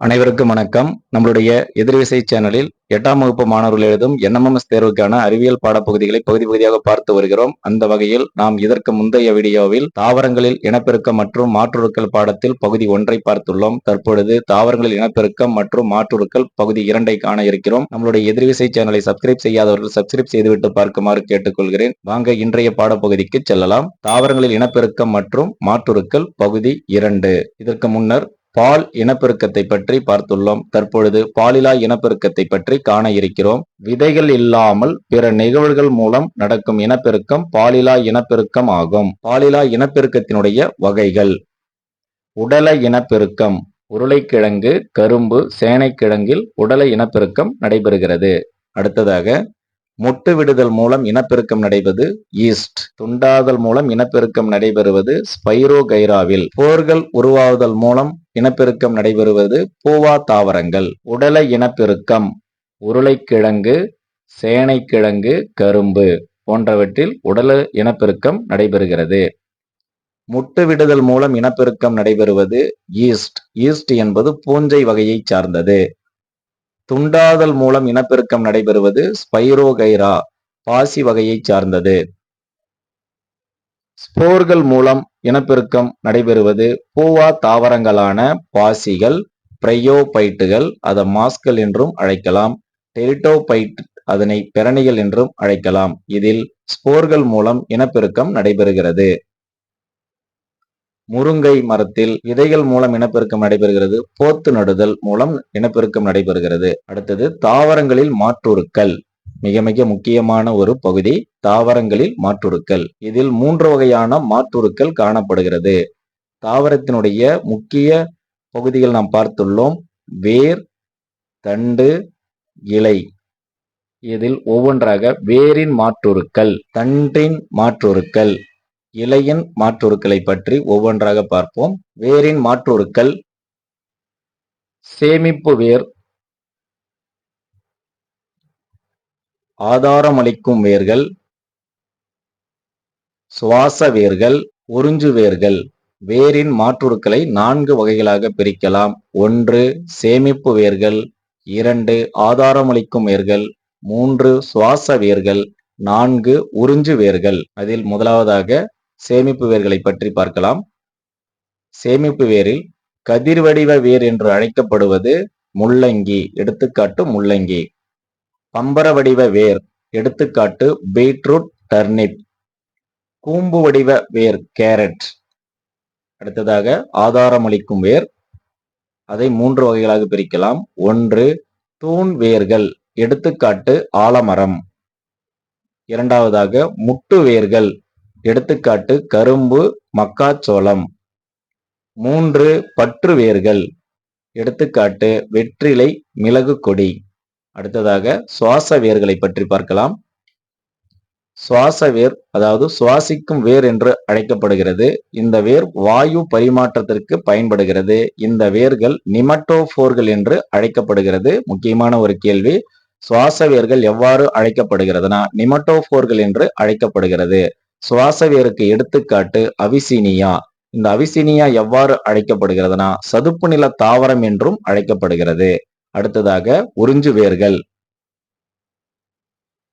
அனைவருக்கும் வணக்கம். நம்மளுடைய எதிர்விசை சேனலில் எட்டாம் வகுப்பு மாணவர்கள் எழுதும் என்எம்எஸ் தேர்வுக்கான அறிவியல் பாடப்பகுதிகளை பகுதி பகுதியாக பார்த்து வருகிறோம். அந்த வகையில் நாம் இதற்கு முந்தைய வீடியோவில் தாவரங்களில் இனப்பெருக்கம் மற்றும் மாற்றுருக்கள் பாடத்தில் பகுதி ஒன்றை பார்த்துள்ளோம். தற்பொழுது தாவரங்களில் இனப்பெருக்கம் மற்றும் மாற்றுருக்கள் பகுதி இரண்டை காண இருக்கிறோம். நம்மளுடைய எதிர்விசை சேனலை சப்ஸ்கிரைப் செய்யாதவர்கள் சப்ஸ்கிரைப் செய்துவிட்டு பார்க்குமாறு கேட்டுக்கொள்கிறேன். வாங்க இன்றைய பாடப்பகுதிக்கு செல்லலாம். தாவரங்களில் இனப்பெருக்கம் மற்றும் மாற்றுருக்கள் பகுதி இரண்டு. இதற்கு முன்னர் பால் இனப்பெருக்கத்தை பற்றி பார்த்துள்ளோம். தற்பொழுது பாலிலா இனப்பெருக்கத்தை பற்றி காண இருக்கிறோம். விதைகள் இல்லாமல் பிற நிகழ்வுகள் மூலம் நடக்கும் இனப்பெருக்கம் பாலிலா இனப்பெருக்கம் ஆகும். பாலிலா இனப்பெருக்கத்தினுடைய வகைகள். உடல இனப்பெருக்கம். உருளைக்கிழங்கு கரும்பு சேனைக்கிழங்கில் உடல இனப்பெருக்கம் நடைபெறுகிறது. அடுத்ததாக முட்டு விடுதல் மூலம் இனப்பெருக்கம் நடைபெறுவது ஈஸ்ட் துண்டாதல் மூலம் இனப்பெருக்கம் நடைபெறுவது ஸ்பைரோகைராவில் போர்கள் உருவாவதல் மூலம் இனப்பெருக்கம் நடைபெறுவது பூவா தாவரங்கள் உடல இனப்பெருக்கம் உருளைக்கிழங்கு சேனைக்கிழங்கு கரும்பு போன்றவற்றில் உடல இனப்பெருக்கம் நடைபெறுகிறது. முட்டு விடுதல் மூலம் இனப்பெருக்கம் நடைபெறுவது ஈஸ்ட் ஈஸ்ட் என்பது பூஞ்சை வகையை சார்ந்தது. துண்டாதல் மூலம் இனப்பெருக்கம் நடைபெறுவது ஸ்பைரோகைரா பாசி வகையை சார்ந்தது. ஸ்போர்கள் மூலம் இனப்பெருக்கம் நடைபெறுவது பூவா தாவரங்களான பாசிகள் பிரையோபைட்டுகள் அதை மாஸ்கள் என்றும் அழைக்கலாம் டெரிட்டோபைட் அதனை பெரணிகள் என்றும் அழைக்கலாம். இதில் ஸ்போர்கள் மூலம் இனப்பெருக்கம் நடைபெறுகிறது. முருங்கை மரத்தில் விதைகள் மூலம் இனப்பெருக்கம் நடைபெறுகிறது. போத்து நடுதல் மூலம் இனப்பெருக்கம் நடைபெறுகிறது. அடுத்தது தாவரங்களில் மாற்றுருக்கள் மிக மிக முக்கியமான ஒரு பகுதி தாவரங்களில் மாற்றுருக்கள் இதில் மூன்று வகையான மாற்றுருக்கள் காணப்படுகிறது. தாவரத்தினுடைய முக்கிய பகுதிகள் நாம் பார்த்துள்ளோம். வேர் தண்டு இலை. இதில் ஒவ்வொன்றாக வேரின் மாற்றுருக்கள் தண்டின் மாற்றுருக்கள் இலையின் மாற்றுருக்களை பற்றி ஒவ்வொன்றாக பார்ப்போம். வேரின் மாற்றுருக்கள் சேமிப்பு வேர் ஆதாரமளிக்கும் வேர்கள் சுவாச வேர்கள் உறிஞ்சு வேர்கள். வேரின் மாற்றுருக்களை நான்கு வகைகளாக பிரிக்கலாம். ஒன்று சேமிப்பு வேர்கள். இரண்டு ஆதாரமளிக்கும் வேர்கள். மூன்று சுவாச வேர்கள். நான்கு உறிஞ்சு வேர்கள். அதில் முதலாவதாக சேமிப்பு வேர்களை பற்றி பார்க்கலாம். சேமிப்பு வேரில் கதிர்வடிவ வேர் என்று அழைக்கப்படுவது முள்ளங்கி எடுத்துக்காட்டு முள்ளங்கி. பம்பர வடிவ வேர் எடுத்துக்காட்டு பீட்ரூட் டர்னிப். கூம்பு வடிவ வேர் கேரட். அடுத்ததாக ஆதாரமளிக்கும் வேர் அதை மூன்று வகைகளாக பிரிக்கலாம். ஒன்று தூண் வேர்கள் எடுத்துக்காட்டு ஆலமரம். இரண்டாவதாக முட்டு வேர்கள் எடுத்துக்காட்டு கரும்பு மக்காச்சோளம் மூன்று பற்று வேர்கள். எடுத்துக்காட்டு வெற்றிலை மிளகு கொடி. அடுத்ததாக சுவாச வேர்களை பற்றி பார்க்கலாம். சுவாச வேர் அதாவது சுவாசிக்கும் வேர் என்று அழைக்கப்படுகிறது. இந்த வேர் வாயு பரிமாற்றத்திற்கு பயன்படுகிறது. இந்த வேர்கள் நிமட்டோஃபோர்கள் என்று அழைக்கப்படுகிறது. முக்கியமான ஒரு கேள்வி சுவாச வேர்கள் எவ்வாறு அழைக்கப்படுகிறதுனா நிமட்டோஃபோர்கள் என்று அழைக்கப்படுகிறது. சுவாச வேருக்கு எடுத்துக்காட்டு அவிசீனியா. இந்த அவிசீனியா எவ்வாறு அழைக்கப்படுகிறதுனா சதுப்பு நில தாவரம் என்றும் அழைக்கப்படுகிறது. அடுத்ததாக உறிஞ்சு வேர்கள்.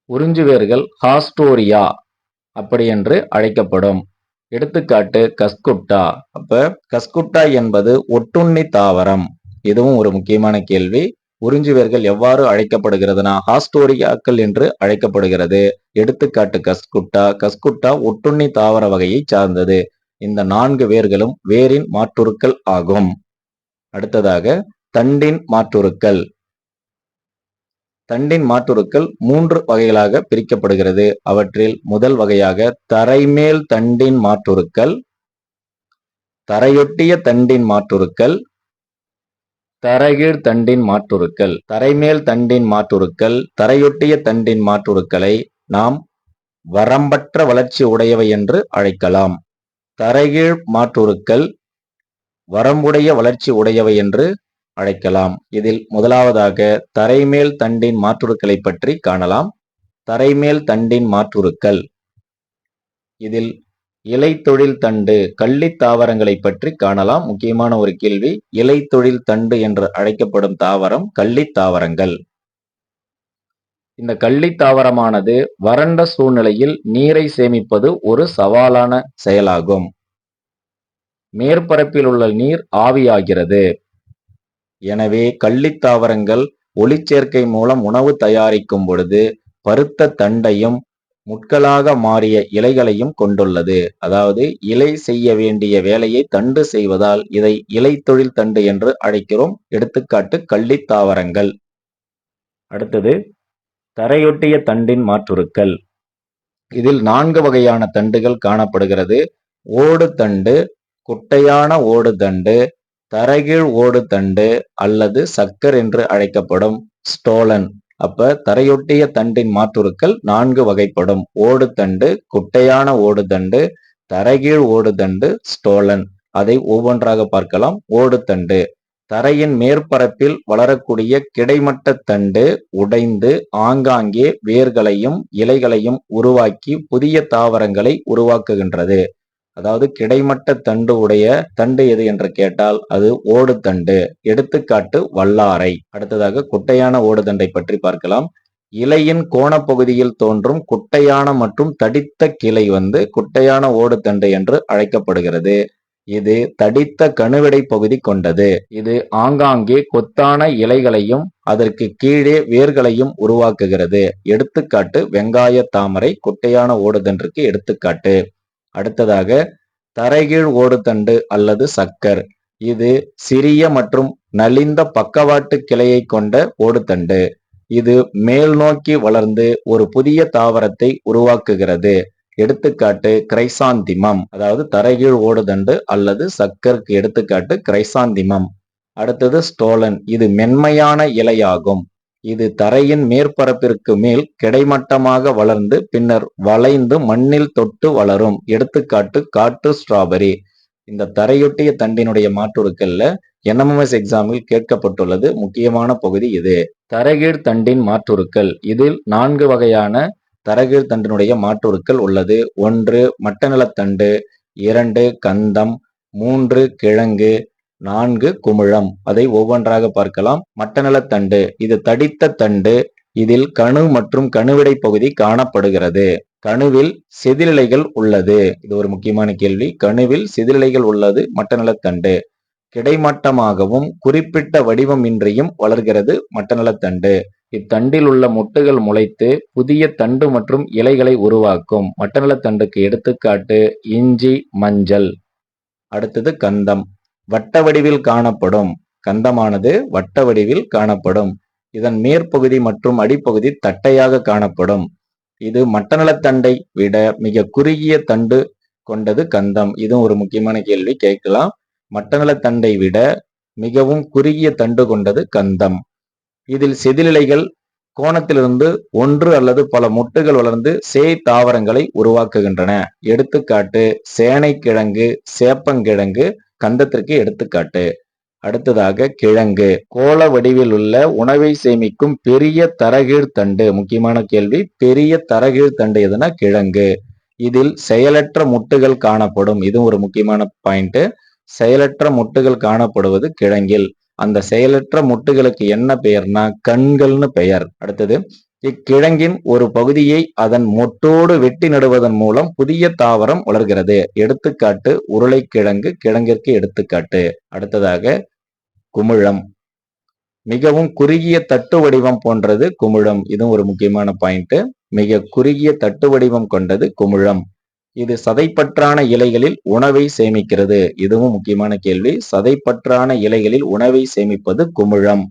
உறிஞ்சு வேர்கள் ஹாஸ்டோரியா அப்படி என்று அழைக்கப்படும். எடுத்துக்காட்டு கஸ்குட்டா. அப்ப கஸ்குட்டா என்பது ஒட்டுண்ணி தாவரம். இதுவும் ஒரு முக்கியமான கேள்வி. உறிஞ்சுவேர்கள் எவ்வாறு அழைக்கப்படுகிறதுனா ஹாஸ்டோரியாக்கள் என்று அழைக்கப்படுகிறது. எடுத்துக்காட்டு கஸ்குட்டா. கஸ்குட்டா ஒட்டுண்ணி தாவர வகையை சார்ந்தது. இந்த நான்கு வேர்களும் வேரின் மாற்றுருக்கள் ஆகும். அடுத்ததாக தண்டின் மாற்றுருக்கள். தண்டின் மாற்றுருக்கள் மூன்று வகைகளாக பிரிக்கப்படுகிறது. அவற்றில் முதல் வகையாக தரைமேல் தண்டின் மாற்றுருக்கள் தரையொட்டிய தண்டின் மாற்றுருக்கள் தரைகீழ் தண்டின் மாற்றுருக்கள். தரைமேல் தண்டின் மாற்றுருக்கள் தரையொட்டிய தண்டின் மாற்றுருக்களை நாம் வரம்பற்ற வளர்ச்சி உடையவை என்று அழைக்கலாம். தரைகீழ் மாற்றுருக்கள் வரம்புடைய வளர்ச்சி உடையவை என்று அழைக்கலாம். இதில் முதலாவதாக தரைமேல் தண்டின் மாற்றுருக்களை பற்றி காணலாம். தரைமேல் தண்டின் மாற்றுருக்கள். இதில் இலைத்தொழில் தண்டு கள்ளித் தாவரங்களை பற்றி காணலாம். முக்கியமான ஒரு கேள்வி இலைத்தொழில் தண்டு என்று அழைக்கப்படும் தாவரம் கள்ளித் தாவரங்கள். இந்த கள்ளித் தாவரமானது வறண்ட சூழ்நிலையில் நீரை சேமிப்பது ஒரு சவாலான செயலாகும். மேற்பரப்பில் உள்ள நீர் ஆவியாகிறது. எனவே கள்ளித் தாவரங்கள் ஒளிச்சேர்க்கை மூலம் உணவு தயாரிக்கும் பொழுது பருத்த தண்டையும் முட்களாக மாறிய இலைகளையும் கொண்டுள்ளது. அதாவது இலை செய்ய வேண்டிய வேலையை தண்டு செய்வதால் இதை இலைத்தொழில் தண்டு என்று அழைக்கிறோம். எடுத்துக்காட்டு கள்ளித் தாவரங்கள். அடுத்தது தரையொட்டிய தண்டின் மாற்றுருக்கள். இதில் நான்கு வகையான தண்டுகள் காணப்படுகிறது. ஓடு தண்டு குட்டையான ஓடு தண்டு தரைகீழ் ஓடு தண்டு அல்லது சக்கர் என்று அழைக்கப்படும் ஸ்டோலன். அப்ப தரையொட்டிய தண்டின் மாற்றுருக்கள் நான்கு வகைப்படும். ஓடுதண்டு குட்டையான ஓடுதண்டு தரைகீழ் ஓடுதண்டு ஸ்டோலன் அதை ஒவ்வொன்றாக பார்க்கலாம். ஓடுதண்டு தரையின் மேற்பரப்பில் வளரக்கூடிய கிடைமட்ட தண்டு உடைந்து ஆங்காங்கே வேர்களையும் இலைகளையும் உருவாக்கி புதிய தாவரங்களை உருவாக்குகின்றது. அதாவது கிடைமட்ட தண்டு உடைய தண்டு எது என்று கேட்டால் அது ஓடு தண்டு. எடுத்துக்காட்டு வல்லாரை. அடுத்ததாக குட்டையான ஓடு தண்டை பற்றி பார்க்கலாம். இலையின் கோணப்பகுதியில் தோன்றும் குட்டையான மற்றும் தடித்த கிளை வந்து குட்டையான ஓடு தண்டு என்று அழைக்கப்படுகிறது. இது தடித்த கணுவிடை பகுதி கொண்டது. இது ஆங்காங்கே கொத்தான இலைகளையும் அதற்கு கீழே வேர்களையும் உருவாக்குகிறது. எடுத்துக்காட்டு வெங்காய தாமரை குட்டையான ஓடுதன்றுக்கு எடுத்துக்காட்டு. அடுத்ததாக தரைகீழ் ஓடுதண்டு அல்லது சக்கர். இது சிறிய மற்றும் நலிந்த பக்கவாட்டு கிளையை கொண்ட ஓடுதண்டு. இது மேல் நோக்கி வளர்ந்து ஒரு புதிய தாவரத்தை உருவாக்குகிறது. எடுத்துக்காட்டு கிரைசாந்திமம். அதாவது தரைகீழ் ஓடுதண்டு அல்லது சக்கருக்கு எடுத்துக்காட்டு கிரைசாந்திமம். அடுத்தது ஸ்டோலன் இது மென்மையான இலையாகும். இது தரையின் மேற்பரப்பிற்கு மேல் கிடைமட்டமாக வளர்ந்து பின்னர் வளைந்து மண்ணில் தொட்டு வளரும். எடுத்துக்காட்டு காட்டு ஸ்ட்ராபெரி இந்த தரையொட்டிய தண்டினுடைய மாற்றுருக்கள்ல என்எம்எஸ் எக்ஸாமில் கேட்கப்பட்டுள்ளது. முக்கியமான பகுதி இது. தரகீழ் தண்டின் மாற்றுருக்கள் இதில் நான்கு வகையான தரகீழ் தண்டினுடைய மாற்றுருக்கள் உள்ளது. ஒன்று மட்டநிலத்தண்டு. இரண்டு கந்தம். மூன்று கிழங்கு. நான்கு குமிழம். அதை ஒவ்வொன்றாக பார்க்கலாம். மட்டநலத்தண்டு இது தடித்த தண்டு. இதில் கணு மற்றும் கணுவிடை பகுதி காணப்படுகிறது. கணுவில் செதிலிலைகள் உள்ளது. இது ஒரு முக்கியமான கேள்வி. கணுவில் செதிலிலைகள் உள்ளது மட்டநலத்தண்டு கிடைமட்டமாகவும் குறிப்பிட்ட வடிவமின்றியும் வளர்கிறது மட்டநலத்தண்டு இத்தண்டில் உள்ள முட்டுகள் முளைத்து புதிய தண்டு மற்றும் இலைகளை உருவாக்கும். மட்டநலத்தண்டுக்கு எடுத்துக்காட்டு இஞ்சி மஞ்சள். அடுத்தது கந்தம். வட்ட வடிவில் காணப்படும். கந்தமானது வட்ட வடிவில் காணப்படும். இதன் மேற்பகுதி மற்றும் அடிப்பகுதி தட்டையாக காணப்படும். இது மட்டநலத்தண்டை விட மிக குறுகிய தண்டு கொண்டது கந்தம். இதுவும் ஒரு முக்கியமான கேள்வி. கேட்கலாம். மட்டநலத்தண்டை விட மிகவும் குறுகிய தண்டு கொண்டது கந்தம். இதில் செதிலிலைகள் கோணத்திலிருந்து ஒன்று அல்லது பல முட்டுகள் வளர்ந்து சேய் தாவரங்களை உருவாக்குகின்றன. எடுத்துக்காட்டு சேனைக்கிழங்கு சேப்பங்கிழங்கு கந்தத்திற்கு எடுத்துக்காட்டு. அடுத்ததாக கிழங்கு. கோள வடிவில் உள்ள உணவை சேமிக்கும் பெரிய தரகீழ் தண்டு. முக்கியமான கேள்வி பெரிய தரகீழ் தண்டு எதுனா கிழங்கு. இதில் செயலற்ற முட்டுகள் காணப்படும். இதுவும் ஒரு முக்கியமான பாயிண்ட். செயலற்ற முட்டுகள் காணப்படுவது கிழங்கில். அந்த செயலற்ற முட்டுகளுக்கு என்ன பெயர்னா கண்கள்னு பெயர். அடுத்தது இக்கிழங்கின் ஒரு பகுதியை அதன் மொட்டோடு வெட்டி நடுவதன் மூலம் புதிய தாவரம் வளர்கிறது. எடுத்துக்காட்டு உருளைக்கிழங்கு கிழங்கிற்கு எடுத்துக்காட்டு. அடுத்ததாக குமிழம். மிகவும் குறுகிய தட்டு வடிவம் போன்றது குமிழம். இதுவும் ஒரு முக்கியமான பாயிண்ட் மிக குறுகிய தட்டு வடிவம் கொண்டது குமிழம். இது சதைப்பற்றான இலைகளில் உணவை சேமிக்கிறது. இதுவும் முக்கியமான கேள்வி. சதைப்பற்றான இலைகளில் உணவை சேமிப்பது குமிழம்.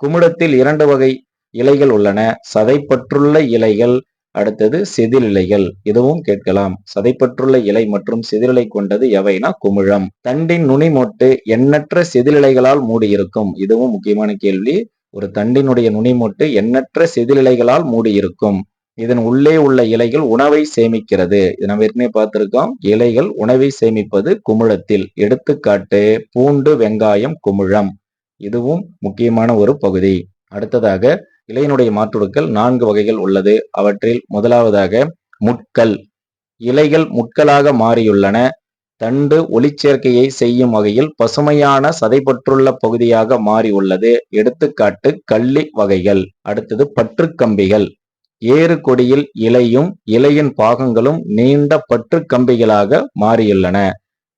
குமிழத்தில் இரண்டு வகை இலைகள் உள்ளன. சதைப்பற்றுள்ள இலைகள் அடுத்தது செதில் இலைகள் இதுவும் கேட்கலாம். சதைப்பற்றுள்ள இலை மற்றும் செதிலிலை கொண்டது எவைனா? குமிழம். தண்டின் நுனி மொட்டு எண்ணற்ற செதிலிலைகளால் மூடியிருக்கும். இதுவும் முக்கியமான கேள்வி. ஒரு தண்டினுடைய நுனிமொட்டு எண்ணற்ற செதிலிலைகளால் மூடியிருக்கும். இதன் உள்ளே உள்ள இலைகள் உணவை சேமிக்கிறது. இது நம்ம ஏற்கனவே பார்த்திருக்கோம். இலைகள் உணவை சேமிப்பது குமிழத்தில். எடுத்துக்காட்டு பூண்டு வெங்காயம் குமிழம். இதுவும் முக்கியமான ஒரு பகுதி. அடுத்ததாக இலையினுடைய மாற்றுடுக்கள் நான்கு வகைகள் உள்ளது. அவற்றில் முதலாவதாக முட்கள். இலைகள் முட்களாக மாறியுள்ளன. தண்டு ஒளிச்சேர்க்கையை செய்யும் வகையில் பசுமையான சதைப்பற்றுள்ள பகுதியாக மாறியுள்ளது. எடுத்துக்காட்டு கள்ளி வகைகள். அடுத்தது பற்றுக்கம்பிகள். ஏறு கொடியில் இலையும் இலையின் பாகங்களும் நீண்ட பற்றுக்கம்பிகளாக மாறியுள்ளன.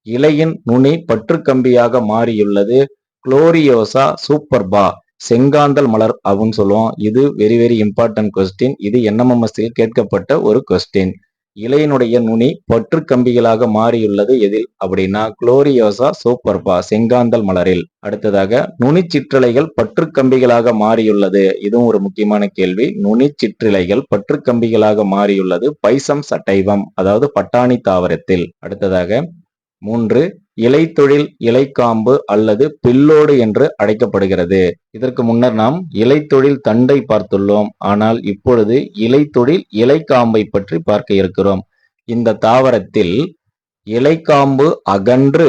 இலையின் நுனி பற்றுக்கம்பியாக மாறியுள்ளது. குளோரியோசா சூப்பர்பா செங்காந்தல் மலர் அப்படின்னு சொல்லுவோம். இது வெரி வெரி இம்பார்ட்டன்ட் கொஸ்டின் இது என்எம்எம்எஸ்சில் கேட்கப்பட்ட ஒரு கொஸ்டின் இலையினுடைய நுனி பற்று கம்பிகளாக மாறியுள்ளது எதில் அப்படின்னா குளோரியோசா சூப்பர்பா செங்காந்தல் மலரில். அடுத்ததாக நுனி சிற்றலைகள் பற்று கம்பிகளாக மாறியுள்ளது. இதுவும் ஒரு முக்கியமான கேள்வி. நுனி சிற்றிலைகள் பற்று கம்பிகளாக மாறியுள்ளது பைசம் சட்டைவம் அதாவது பட்டாணி தாவரத்தில். அடுத்ததாக மூன்று இலைத்தொழில் இலைக்காம்பு அல்லது பில்லோடு என்று அழைக்கப்படுகிறது. இதற்கு முன்னர் நாம் இலைத்தொழில் தண்டை பார்த்துள்ளோம். ஆனால் இப்பொழுது இலைத்தொழில் இலைக்காம்பை பற்றி பார்க்க இருக்கிறோம். இந்த தாவரத்தில் இலைக்காம்பு அகன்று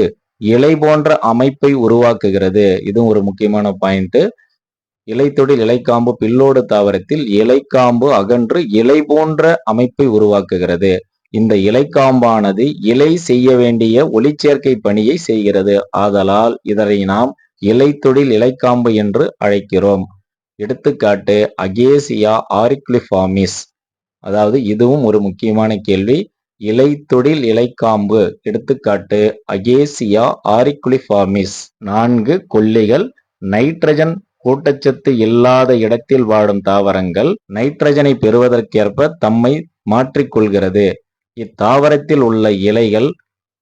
இலை போன்ற அமைப்பை உருவாக்குகிறது. இதுவும் ஒரு முக்கியமான பாயிண்ட். இலைத்தொழில் இலைக்காம்பு பில்லோடு தாவரத்தில் இலைக்காம்பு அகன்று இலை போன்ற அமைப்பை உருவாக்குகிறது. இந்த இலைக்காம்பானது இலை செய்ய வேண்டிய ஒளிச்சேர்க்கை பணியை செய்கிறது. ஆதலால் இதனை நாம் இலைத்தொழில் இலைக்காம்பு என்று அழைக்கிறோம். எடுத்துக்காட்டு அகேசியா ஆரிக்லிஃபாமிஸ். அதாவது இதுவும் ஒரு முக்கியமான கேள்வி. இலைத்தொழில் இலைக்காம்பு. எடுத்துக்காட்டு அகேசியா ஆரிக்குலிஃபாமிஸ் நான்கு கொல்லிகள் நைட்ரஜன் கூட்டச்சத்து இல்லாத இடத்தில் வாழும் தாவரங்கள். நைட்ரஜனை பெறுவதற்கேற்ப தம்மை மாற்றிக்கொள்கிறது. இத்தாவரத்தில் உள்ள இலைகள்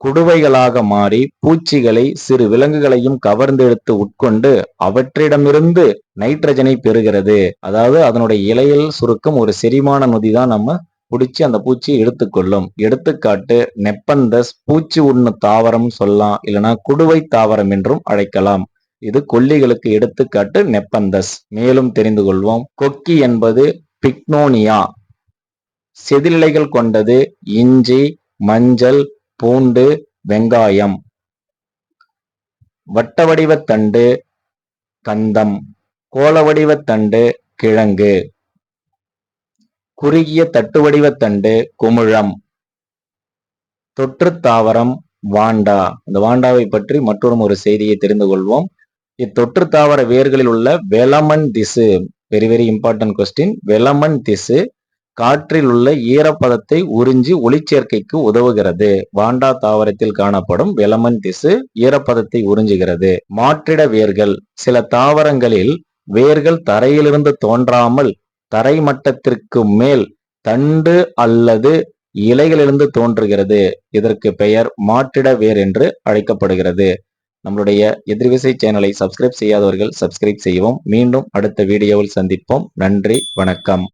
குடுவைகளாக மாறி பூச்சிகளை சிறு விலங்குகளையும் கவர்ந்தெடுத்து உட்கொண்டு அவற்றிடமிருந்து நைட்ரஜனை பெறுகிறது. அதாவது அதனுடைய இலையில் சுருக்கம் ஒரு செரிமான நொதி தான் நம்ம பிடிச்சி அந்த பூச்சியை எடுத்துக்கொள்ளும். எடுத்துக்காட்டு நெப்பந்தஸ் பூச்சி உண்ணு தாவரம் சொல்லலாம் இல்லைன்னா குடுவை தாவரம் என்றும் அழைக்கலாம். இது கொல்லிகளுக்கு எடுத்துக்காட்டு நெப்பந்தஸ். மேலும் தெரிந்து கொள்வோம். கொக்கி என்பது பிக்னோனியா. செதிலிலைகள் கொண்டது இஞ்சி மஞ்சள் பூண்டு வெங்காயம். வட்ட வடிவத்தண்டு கந்தம் கோள வடிவத்தண்டு கிழங்கு. குறுகிய தட்டு வடிவத்தண்டு குமிழம். தொற்று தாவரம் வாண்டா. இந்த வாண்டாவை பற்றி மற்றொரு ஒரு செய்தியை தெரிந்து கொள்வோம். இத்தொற்று தாவர வேர்களில் உள்ள velamen tissue. Very very important question velamen tissue காற்றில் உள்ள ஈரப்பதத்தை உறிஞ்சி ஒளிச்சேர்க்கைக்கு உதவுகிறது. வாண்டா தாவரத்தில் காணப்படும் வெலமன் திசு ஈரப்பதத்தை உறிஞ்சுகிறது. மாற்றிட வேர்கள். சில தாவரங்களில் வேர்கள் தரையிலிருந்து தோன்றாமல் தரை மட்டத்திற்கு மேல் தண்டு அல்லது இலைகளிலிருந்து தோன்றுகிறது. இதற்கு பெயர் மாற்றிட வேர் என்று அழைக்கப்படுகிறது. நம்மளுடைய எதிர்விசை சேனலை சப்ஸ்கிரைப் செய்யாதவர்கள் சப்ஸ்கிரைப் செய்வோம் மீண்டும் அடுத்த வீடியோவில் சந்திப்போம். நன்றி. வணக்கம்.